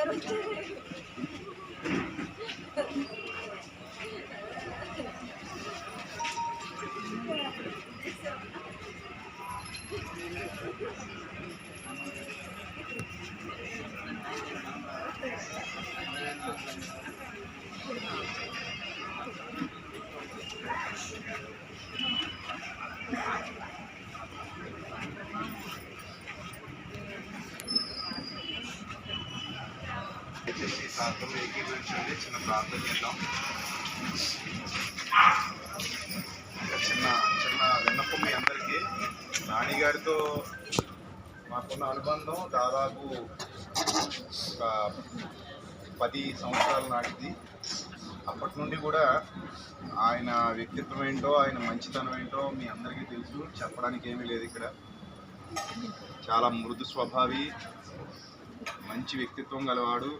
దయచేసి ప్రార్థన చేద్దాం చిన్న చిన్న విన్నపం మీ అందరికీ. నానిగారితో మాకున్న అనుబంధం దాదాపు ఒక పది సంవత్సరాల నాటిది. అప్పటి నుండి కూడా ఆయన వ్యక్తిత్వం ఏంటో ఆయన మంచితనం ఏంటో మీ అందరికీ తెలుసు. చెప్పడానికి ఏమీ లేదు ఇక్కడ. చాలా మృదు స్వభావి మంచి వ్యక్తిత్వం గలవాడు.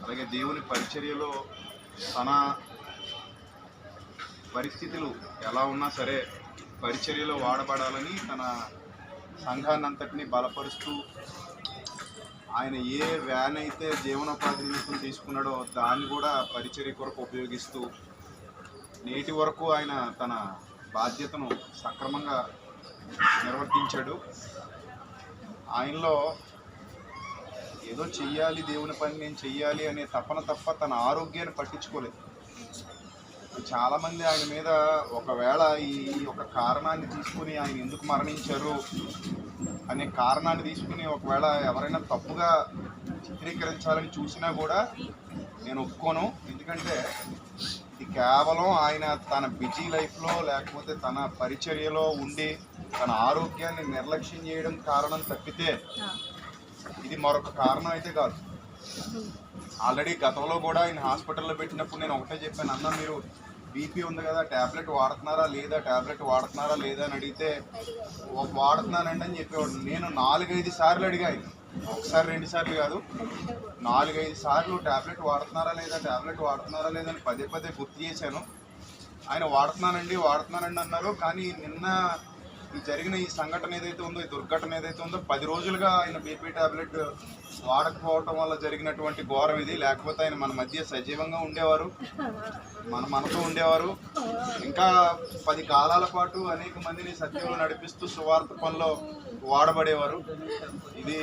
అలాగే దేవుని పరిచర్యలో తన పరిస్థితులు ఎలా ఉన్నా సరే పరిచర్యలో వాడబడాలని తన సంఘాన్ని అంతటిని బలపరుస్తూ ఆయన ఏ వ్యాన్ అయితే జీవనోపాధి నిమిత్తం తీసుకున్నాడో దాన్ని కూడా పరిచర్య కొరకు ఉపయోగిస్తూ నేటి వరకు ఆయన తన బాధ్యతను సక్రమంగా నిర్వర్తించాడు. ఆయనలో ఏదో చెయ్యాలి దేవుని పని నేను చెయ్యాలి అనే తపన తప్ప తన ఆరోగ్యాన్ని పట్టించుకోలేదు. చాలామంది ఆయన మీద ఒకవేళ ఈ ఒక కారణాన్ని తీసుకుని ఆయన ఎందుకు మరణించారు అనే కారణాన్ని తీసుకుని ఒకవేళ ఎవరైనా తప్పుగా చిత్రీకరించాలని చూసినా కూడా నేను ఒప్పుకోను. ఎందుకంటే ఇది కేవలం ఆయన తన బిజీ లైఫ్లో లేకపోతే తన పరిచర్యలో ఉండి తన ఆరోగ్యాన్ని నిర్లక్ష్యం చేయడం కారణం తప్పితే ఇది మరొక కారణం అయితే కాదు. ఆల్రెడీ గతంలో కూడా ఆయన హాస్పిటల్లో పెట్టినప్పుడు నేను ఒకటే చెప్పాను. అన్న మీరు బీపీ ఉంది కదా ట్యాబ్లెట్ వాడుతున్నారా లేదా ట్యాబ్లెట్ వాడుతున్నారా లేదా అని అడిగితే వాడుతున్నానండి అని చెప్పేవాడు. నేను నాలుగైదు సార్లు అడిగా ఒకసారి రెండు సార్లు కాదు. నాలుగైదు సార్లు ట్యాబ్లెట్ వాడుతున్నారా లేదా ట్యాబ్లెట్ వాడుతున్నారా లేదా అని పదే పదే గుర్తు చేశాను. ఆయన వాడుతున్నానండి వాడుతున్నానండి అన్నారు. కానీ నిన్న ఈ జరిగిన ఈ సంఘటన ఏదైతే ఉందో ఈ దుర్ఘటన ఏదైతే ఉందో పది రోజులుగా ఆయన బీపీ టాబ్లెట్ వాడకపోవటం వల్ల జరిగినటువంటి ఘోరం ఇది. లేకపోతే ఆయన మన మధ్య సజీవంగా ఉండేవారు. మన మనతో ఉండేవారు. ఇంకా పది కాలాల పాటు అనేక మందిని సత్యంలో నడిపిస్తూ సువార్త పనిలో వాడబడేవారు. ఇది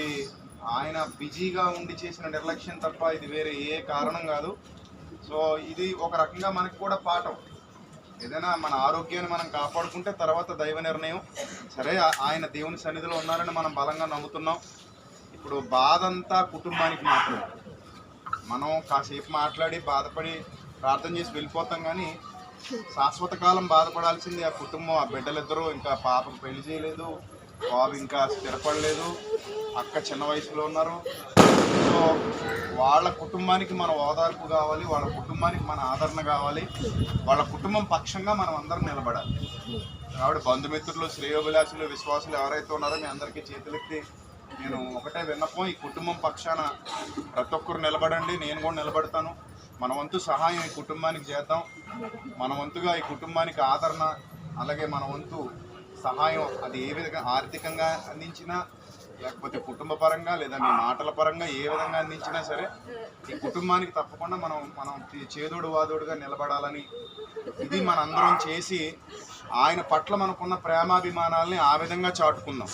ఆయన బిజీగా ఉండి చేసిన నిర్లక్ష్యం తప్ప ఇది వేరే ఏ కారణం కాదు. సో ఇది ఒక రకంగా మనకు కూడా పాఠం. ఏదైనా మన ఆరోగ్యాన్ని మనం కాపాడుకుంటే తర్వాత దైవ నిర్ణయం. సరే ఆయన దేవుని సన్నిధిలో ఉన్నారని మనం బలంగా నమ్ముతున్నాం. ఇప్పుడు బాధ అంతా కుటుంబానికి మాత్రమే. మనం కాసేపు మాట్లాడి బాధపడి ప్రార్థన చేసి వెళ్ళిపోతాం కానీ శాశ్వత కాలం బాధపడాల్సింది. ఆ కుటుంబం ఆ బిడ్డలిద్దరూ ఇంకా పాపం పెళ్ళి చేయలేదు. బాబు ఇంకా స్థిరపడలేదు. అక్క చిన్న వయసులో ఉన్నారు. సో వాళ్ళ కుటుంబానికి మన ఓదార్పు కావాలి వాళ్ళ కుటుంబానికి మన ఆదరణ కావాలి. వాళ్ళ కుటుంబం పక్షంగా మనం అందరం నిలబడాలి. కాబట్టి బంధుమిత్రులు శ్రేయోభిలాషులు విశ్వాసులు ఎవరైతే ఉన్నారో మీ అందరికీ చేతులెత్తి నేను ఒకటే విన్నపం ఈ కుటుంబం పక్షాన ప్రతి ఒక్కరు నిలబడండి నేను కూడా నిలబడతాను. మన వంతు సహాయం ఈ కుటుంబానికి చేద్దాం. మన వంతుగా ఈ కుటుంబానికి ఆదరణ అలాగే మన వంతు సహాయం అది ఏ విధంగా ఆర్థికంగా అందించినా లేకపోతే కుటుంబ పరంగా లేదా మీ మాటల పరంగా ఏ విధంగా అందించినా సరే ఈ కుటుంబానికి తప్పకుండా మనం మనం చేదోడు వాదోడుగా నిలబడాలని ఇది మనందరం చేసి ఆయన పట్ల మనకున్న ప్రేమాభిమానాల్ని ఆ విధంగా చాటుకుందాం.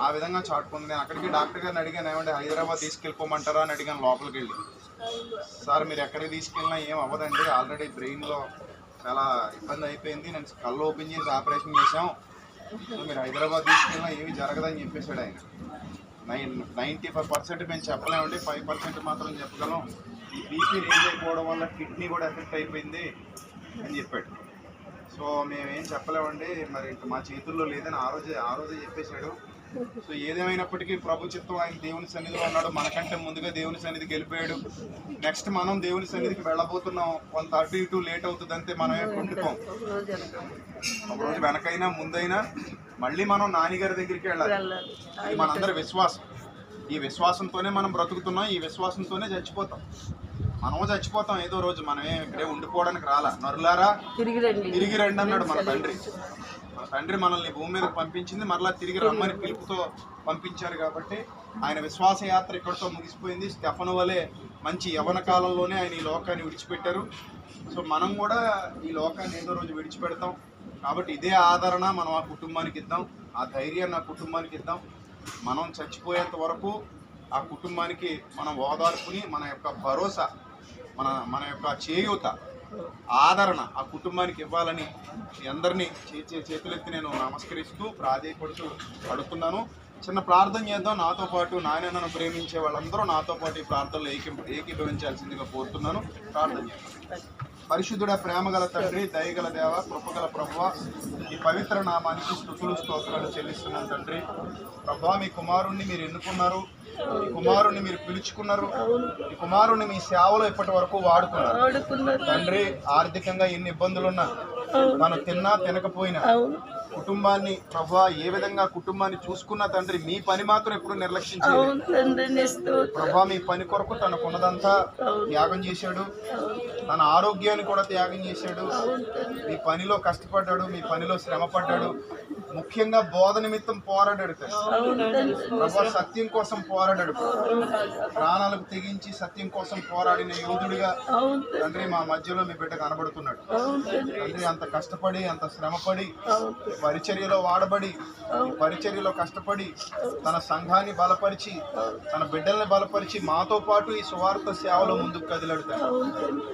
ఆ విధంగా చాటుకుంది. నేను అక్కడికి డాక్టర్ గారిని అడిగాను ఏమంటే హైదరాబాద్ తీసుకెళ్ళిపోమంటారా అని అడిగాను లోపలికి వెళ్ళి సార్ మీరు ఎక్కడికి తీసుకెళ్ళినా ఏం అవ్వదండి. ఆల్రెడీ బ్రెయిన్లో చాలా ఇబ్బంది అయిపోయింది. నేను కళ్ళు ఓపెన్ చేసి ఆపరేషన్ సో మీరు హైదరాబాద్ తీసుకెళ్ళినా ఏమీ జరగదని చెప్పేశాడు ఆయన. నైన్ నైంటీ ఫైవ్ పర్సెంట్ మేము చెప్పలేమండి. ఫైవ్ పర్సెంట్ మాత్రం చెప్పగలం. ఈ బీపీ రేజ్ అయిపోవడం వల్ల కిడ్నీ కూడా ఎఫెక్ట్ అయిపోయింది అని చెప్పాడు. సో మేమేం చెప్పలేమండి. మరి ఇంకా మా చేతుల్లో లేదని ఆ రోజే ఆ రోజే చెప్పేశాడు. సో ఏదేమైనప్పటికీ ప్రభు చిత్తం ఆయన దేవుని సన్నిధిలో ఉన్నాడు. మనకంటే ముందుగా దేవుని సన్నిధికి వెళ్ళిపోయాడు. నెక్స్ట్ మనం దేవుని సన్నిధికి వెళ్ళబోతున్నాం. కొంత అటు ఇటు లేట్ అవుతుంది అంతే మనమే కుంటుతాం ఒక రోజు వెనకైనా ముందైనా మళ్ళీ మనం నాన్నగారి దగ్గరికి వెళ్ళాలి. ఇది మనందరి విశ్వాసం. ఈ విశ్వాసంతోనే మనం బ్రతుకుతున్నాం. ఈ విశ్వాసంతోనే చచ్చిపోతాం. మనము చచ్చిపోతాం. ఏదో రోజు మనమే ఇక్కడే ఉండిపోవడానికి రాలా. నరులారా? తిరిగి రండి. తిరిగి రండి అన్నాడు మన తండ్రి. మన తండ్రి మనల్ని భూమి మీద పంపించింది మరలా తిరిగి రమ్మని పిలుపుతో పంపించారు కాబట్టి ఆయన విశ్వాస యాత్ర ఇక్కడితో ముగిసిపోయింది. స్టెఫన్ వలె మంచి యవన కాలంలోనే ఆయన ఈ లోకాన్ని విడిచిపెట్టారు. సో మనం కూడా ఈ లోకాన్ని ఏదో రోజు విడిచిపెడతాం. కాబట్టి ఇదే ఆదరణ మనం ఆ కుటుంబానికి ఇద్దాం. ఆ ధైర్యాన్ని ఆ కుటుంబానికి ఇద్దాం. మనం చచ్చిపోయేంత వరకు ఆ కుటుంబానికి మనం ఓదార్పుని మన యొక్క భరోసా మన మన యొక్క చేయూత ఆదరణ ఆ కుటుంబానికి ఇవ్వాలని మీ అందరినీ చేతులెత్తి నేను నమస్కరిస్తూ ప్రాధేయపడుతూ అడుగుతున్నాను. చిన్న ప్రార్థన చేద్దాం. నాతో పాటు నాయన నన్ను ప్రేమించే వాళ్ళందరూ నాతో పాటు ఈ ప్రార్థనలో ఏకీ ఏకీభవించాల్సిందిగా కోరుతున్నాను. ప్రార్థన చేద్దాం. పరిశుద్ధుడ ప్రేమగల తండ్రి దయగల దేవ కృపగల ప్రభువ ఈ పవిత్ర నామానికి స్థుతులు స్తోత్రాలు చెల్లిస్తున్నాను తండ్రి. ప్రభా మీ కుమారుణ్ణి మీరు ఎన్నుకున్నారు ఈ కుమారుణ్ణి మీరు పిలుచుకున్నారు ఈ కుమారుణ్ణి మీ సేవలో ఇప్పటి వరకు వాడుకున్నారు. తండ్రి ఆర్థికంగా ఎన్ని ఇబ్బందులున్నా తను తిన్నా తినకపోయినా కుటుంబాన్ని ప్రభా ఏ విధంగా కుటుంబాన్ని చూసుకున్నా తండ్రి మీ పని మాత్రం ఎప్పుడు నిర్లక్ష్యం చేయలేదు అవును తండ్రి నీ స్తోత్రం. ప్రభా మీ పని కొరకు తనకున్నదంతా త్యాగం చేశాడు. తన ఆరోగ్యాన్ని కూడా త్యాగం చేశాడు. మీ పనిలో కష్టపడ్డాడు మీ పనిలో శ్రమ పడ్డాడు ముఖ్యంగా బోధ నిమిత్తం పోరాడాడు ప్రభా సత్యం కోసం పోరాడాడు. ప్రాణాలకు తెగించి సత్యం కోసం పోరాడిన యోధుడిగా తండ్రి. మా మధ్యలో మీ బిడ్డ కనబడుతున్నాడు. తండ్రి. అంత కష్టపడి అంత శ్రమపడి పరిచర్యలో వాడబడి పరిచర్యలో కష్టపడి తన సంఘాన్ని బలపరిచి తన బిడ్డల్ని బలపరిచి మాతో పాటు ఈ సువార్త సేవలో ముందుకు కదిలాడు.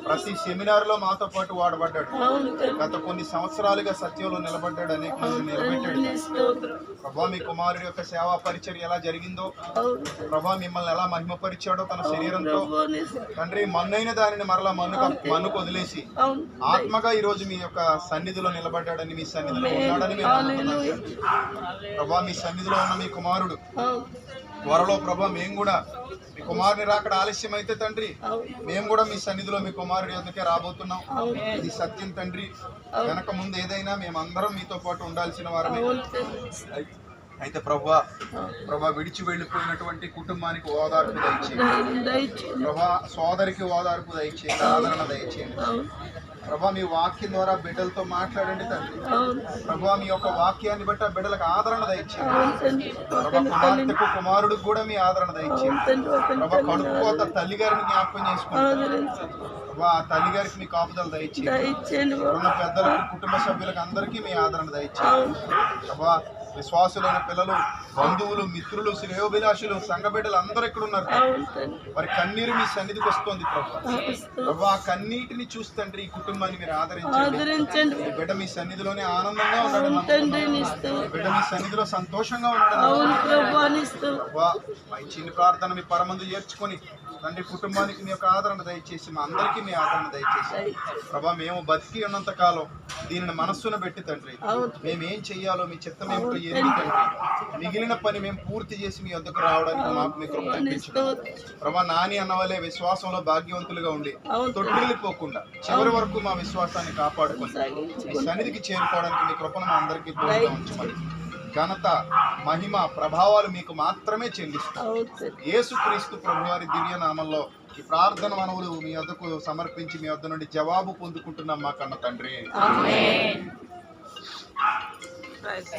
ప్రతి సెమినార్లో మాతో పాటు వాడబడ్డాడు. గత కొన్ని సంవత్సరాలుగా సత్యంలో నిలబడ్డాడు అనేక మంది నిలబెట్టాడు. ప్రభా మీ కుమారుడి యొక్క సేవా పరిచర్య ఎలా జరిగిందో ప్రభా మిమ్మల్ని ఎలా మహిమపరిచాడో తన శరీరంతో తండ్రి మన్నైన దానిని మరలా మన్ను మన్నుకు వదిలేసి ఆత్మగా ఈ రోజు మీ యొక్క సన్నిధిలో నిలబడ్డాడని మీ సన్నిధిలో ఉన్నాడని. ప్రభా మీ సన్నిధిలో ఉన్న మీ కుమారుడు. అవును త్వరలో ప్రభా మేము కూడా మీ కుమారుని రాకడ ఆలస్యం అయితే తండ్రి అవును మేము కూడా మీ సన్నిధిలో మీ కుమారుడి యొద్దకే రాబోతున్నాం. ఇది సత్యం తండ్రి వెనక ముందు ఏదైనా మేమందరం మీతో పాటు ఉండాల్సిన వారమే. అయితే ప్రభా ప్రభా విడిచి వెళ్ళిపోయినటువంటి కుటుంబానికి ఓదార్పు దయచేయండి. ప్రభా సోదరికి ఓదార్పు దయచేయండి ఆదరణ దయచేయండి. ప్రభా మీ వాక్యం ద్వారా బిడ్డలతో మాట్లాడండి తండ్రి. ప్రభా మీ యొక్క వాక్యాన్ని బట్టి ఆ బిడ్డలకు ఆదరణ దయచేయండి. ప్రభా కుమార్తెకు కుమారుడికి కూడా మీ ఆదరణ దయచేయండి. ప్రభా కడుపుకోత తల్లి గారిని జ్ఞాపకం చేసుకుంటారు. ప్రభా ఆ తల్లి గారికి మీ కాపుదల దయచేయండి. పెద్దలకు కుటుంబ సభ్యులకు అందరికీ మీ ఆదరణ దయచేయండి. ప్రభా విశ్వాసులైన పిల్లలు బంధువులు మిత్రులు శ్రేయోభిలాషులు సంఘ బిడ్డలు అందరూ ఇక్కడ ఉన్నారు వారి కన్నీరు మీ సన్నిధికి వస్తుంది ప్రభా. అవును స్తోత్రం. ప్రభా ఆ కన్నీటిని చూస్తండ్రి ఈ కుటుంబాన్ని మీరు ఆదరించండి. బిడ్డ మీ సన్నిధిలోనే ఆనందంగా ఉన్నాడు బిడ్డ మీ సన్నిధిలో సంతోషంగా ఉన్నాడు చిన్న ప్రార్థన మీ పరమందు చేర్చుకొని తండ్రి కుటుంబానికి మీ యొక్క ఆదరణ దయచేసి మా అందరికీ మీ ఆదరణ దయచేసి. ప్రభా మేము బతికి ఉన్నంత కాలం దీనిని మనస్సున పెట్టి తండ్రి మేము ఏం చెయ్యాలో మీ చిత్తం ఏమిటో ఎరిగి తండ్రి. మిగిలిన పని మేము పూర్తి చేసి మీ వద్దకు రావడానికి మాకు మీ కృప. ప్రభా నాని అన్నవలే విశ్వాసంలో భాగ్యవంతులుగా ఉండి తొట్టిల్లిపోకుండా చివరి వరకు మా విశ్వాసాన్ని కాపాడుకొని మీ సన్నిధికి చేరుకోవడానికి మీ కృపను మా అందరికీ ఉంచమని ఘనత మహిమ ప్రభావాలు మీకు మాత్రమే చెల్లిస్తాం యేసుక్రీస్తు ప్రభువారి దివ్య నామంలో ఈ ప్రార్థన మనవులు మీ వద్దకు సమర్పించి మీ వద్ద నుండి జవాబు పొందుకుంటున్నాం మా కన్న తండ్రి. ప్రైజ్